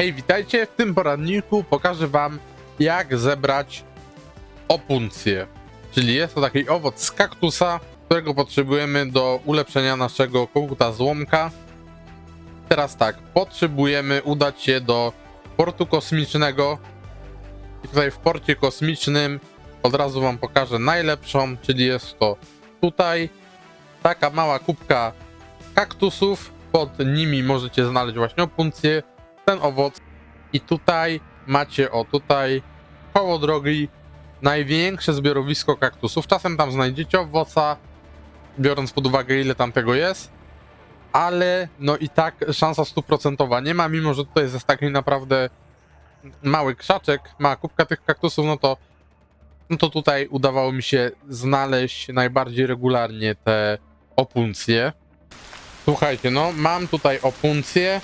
Hej, witajcie! W tym poradniku pokażę wam, jak zebrać opuncję. Czyli jest to taki owoc z kaktusa, którego potrzebujemy do ulepszenia naszego koguta złomka. Teraz tak, potrzebujemy udać się do portu kosmicznego. I tutaj w porcie kosmicznym od razu wam pokażę najlepszą, czyli jest to tutaj taka mała kubka kaktusów. Pod nimi możecie znaleźć właśnie opuncję, ten owoc. I tutaj macie, o tutaj, koło drogi, największe zbiorowisko kaktusów. Czasem tam znajdziecie owoca, biorąc pod uwagę ile tam tego jest. Ale no i tak szansa stuprocentowa nie ma, mimo że tutaj jest taki naprawdę mały krzaczek, mała kubka tych kaktusów, no to no to tutaj udawało mi się znaleźć najbardziej regularnie te opuncje. Słuchajcie, no mam tutaj opuncję.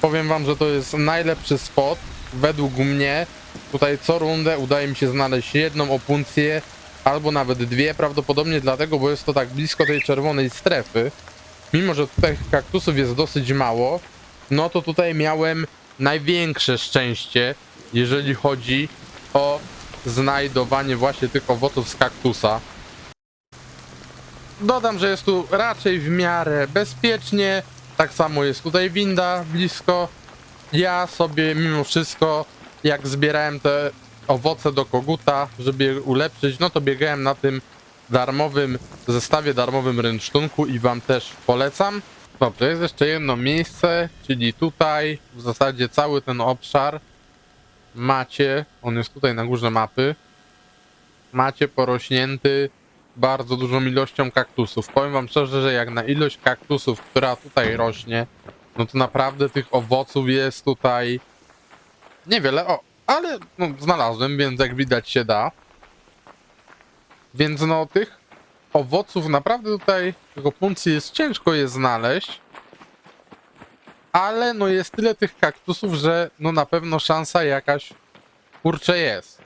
Powiem wam, że to jest najlepszy spot według mnie. Tutaj co rundę udaje mi się znaleźć jedną opuncję albo nawet dwie, prawdopodobnie dlatego, bo jest to tak blisko tej czerwonej strefy. Mimo, że tutaj kaktusów jest dosyć mało, no to tutaj miałem największe szczęście, jeżeli chodzi o znajdowanie właśnie tych owoców z kaktusa. Dodam, że jest tu raczej w miarę bezpiecznie. Tak samo jest tutaj winda blisko. Ja sobie mimo wszystko, jak zbierałem te owoce do koguta, żeby je ulepszyć, no to biegałem na tym darmowym zestawie, darmowym rynsztunku i wam też polecam. Dobrze, jest jeszcze jedno miejsce, czyli tutaj w zasadzie cały ten obszar macie, on jest tutaj na górze mapy, macie porośnięty bardzo dużą ilością kaktusów. Powiem wam szczerze, że jak na ilość kaktusów, która tutaj rośnie, no to naprawdę tych owoców jest tutaj niewiele. O, ale no, znalazłem, więc jak widać się da. Więc no tych owoców naprawdę tutaj, tego puncji jest ciężko je znaleźć. Ale no jest tyle tych kaktusów, że no na pewno szansa jakaś kurczę jest.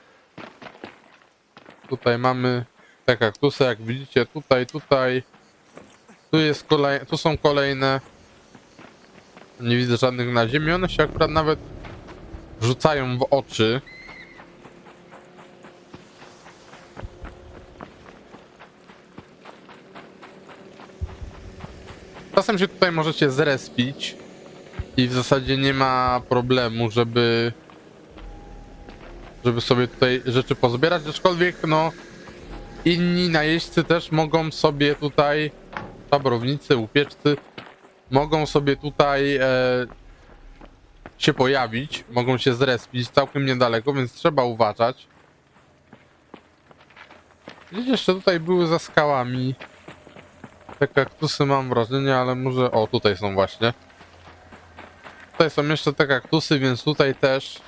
Tutaj mamy te kaktusy, jak widzicie, tutaj, tutaj. Tu jest kolej, tu są kolejne. Nie widzę żadnych na ziemi. One się akurat nawet rzucają w oczy. Czasem się tutaj możecie zrespić i w zasadzie nie ma problemu, żeby żeby sobie tutaj rzeczy pozbierać, aczkolwiek no inni najeźdźcy też mogą sobie tutaj, szabrownicy, upieczcy, mogą sobie tutaj e, się pojawić, mogą się zrespić całkiem niedaleko, więc trzeba uważać. Gdzieś jeszcze tutaj były za skałami. Te kaktusy mam wrażenie, ale może... O, tutaj są właśnie. Tutaj są jeszcze te kaktusy, więc tutaj też...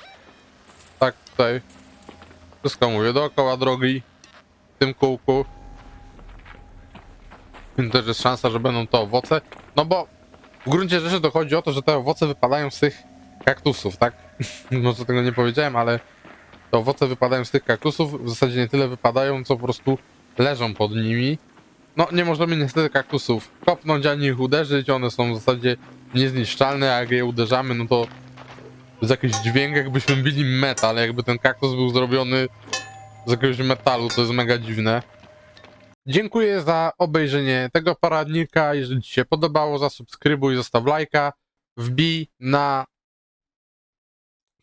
Tak, tutaj... Wszystko mówię, dookoła drogi w tym kółku. Więc też jest szansa, że będą to owoce. No bo w gruncie rzeczy to chodzi o to, że te owoce wypadają z tych kaktusów, tak? Może tego nie powiedziałem, ale te owoce wypadają z tych kaktusów. W zasadzie nie tyle wypadają, co po prostu leżą pod nimi. No nie możemy niestety kaktusów kopnąć ani ich uderzyć. One są w zasadzie niezniszczalne, a jak je uderzamy, no to jest jakiś dźwięk, jakbyśmy bili metal, jakby ten kaktus był zrobiony z jakiegoś metalu, to jest mega dziwne. Dziękuję za obejrzenie tego poradnika. Jeżeli Ci się podobało, zasubskrybuj, zostaw lajka. Wbij na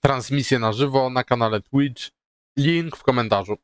transmisję na żywo na kanale Twitch. Link w komentarzu.